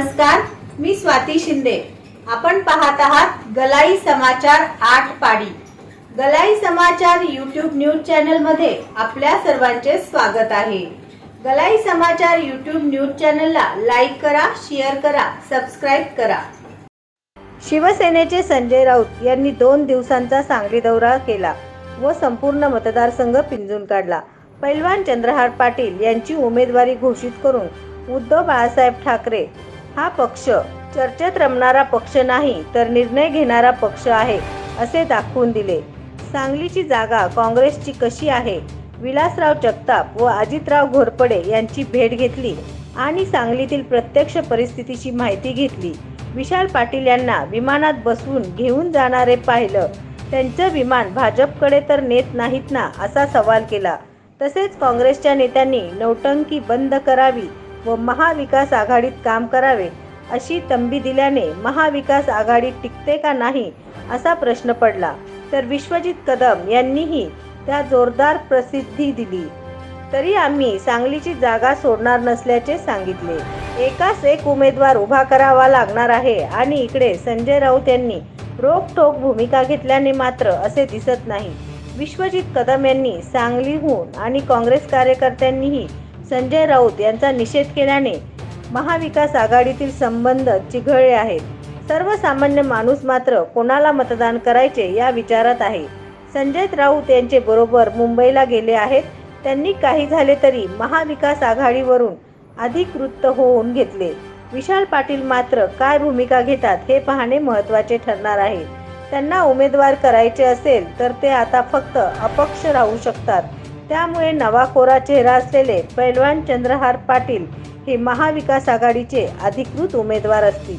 नमस्कार मी स्वाती शिंदे. आपण पाहत आहात गलाई समाचार आठ पाडी. गलाई समाचार यूट्यूब न्यूज चॅनलमध्ये आपल्या सर्वांचे स्वागत आहे. गलाई समाचार यूट्यूब न्यूज चॅनलला लाईक करा शेअर करा सबस्क्राईब करा. शिवसेनेचे संजय राऊत यांनी दोन दिवसांचा सांगली दौरा केला व संपूर्ण मतदारसंघ पिंजून काढला. पैलवान चंद्रहार पाटील यांची उमेदवारी घोषित करून उद्धव बाळासाहेब ठाकरे हा पक्ष चर्चेत रमणारा पक्ष नाही तर निर्णय घेणारा पक्ष आहे असे दाखवून दिले. सांगलीची जागा काँग्रेसची कशी आहे? विलासराव जगताप व अजितराव घोरपडे यांची भेट घेतली आणि सांगलीतील प्रत्यक्ष परिस्थितीची माहिती घेतली. विशाल पाटील यांना विमानात बसवून घेऊन जाणारे पाहिलं. त्यांचं विमान भाजपकडे तर नेत नाहीत ना असा सवाल केला. तसेच काँग्रेसच्या नेत्यांनी नौटंकी बंद करावी व महाविकास आघाडीत काम करावे अशी तंबी दिल्याने महाविकास आघाडी टिकते का नाही असा प्रश्न पडला. तर विश्वजित कदम यांनीही त्या जोरदार प्रसिद्धी दिली. तरी आम्ही सांगलीची जागा सोडणार नसल्याचे सांगितले. एकाच एक उमेदवार उभा करावा लागणार आहे आणि इकडे संजय राऊत यांनी रोखठोक भूमिका घेतल्याने मात्र असे दिसत नाही. विश्वजित कदम यांनी सांगलीहून आणि काँग्रेस कार्यकर्त्यांनीही संजय राऊत यांचा निषेध केल्याने महाविकास आघाडीतील संबंध चिघळले आहेत. सर्वसामान्य माणूस मात्र कोणाला मतदान करायचे या विचारात आहे. संजय राऊत यांचे बरोबर मुंबईला गेले आहेत. त्यांनी काही झाले तरी महाविकास आघाडीवरून अधिकृत होऊन घेतले. विशाल पाटील मात्र काय भूमिका घेतात हे पाहणे महत्त्वाचे ठरणार आहे. त्यांना उमेदवार करायचे असेल तर ते आता फक्त अपक्ष राहू शकतात. त्यामुळे नवाखोरा चेहरा असलेले पैलवान चंद्रहार पाटील हे महाविकास आघाडीचे अधिकृत उमेदवार असतील.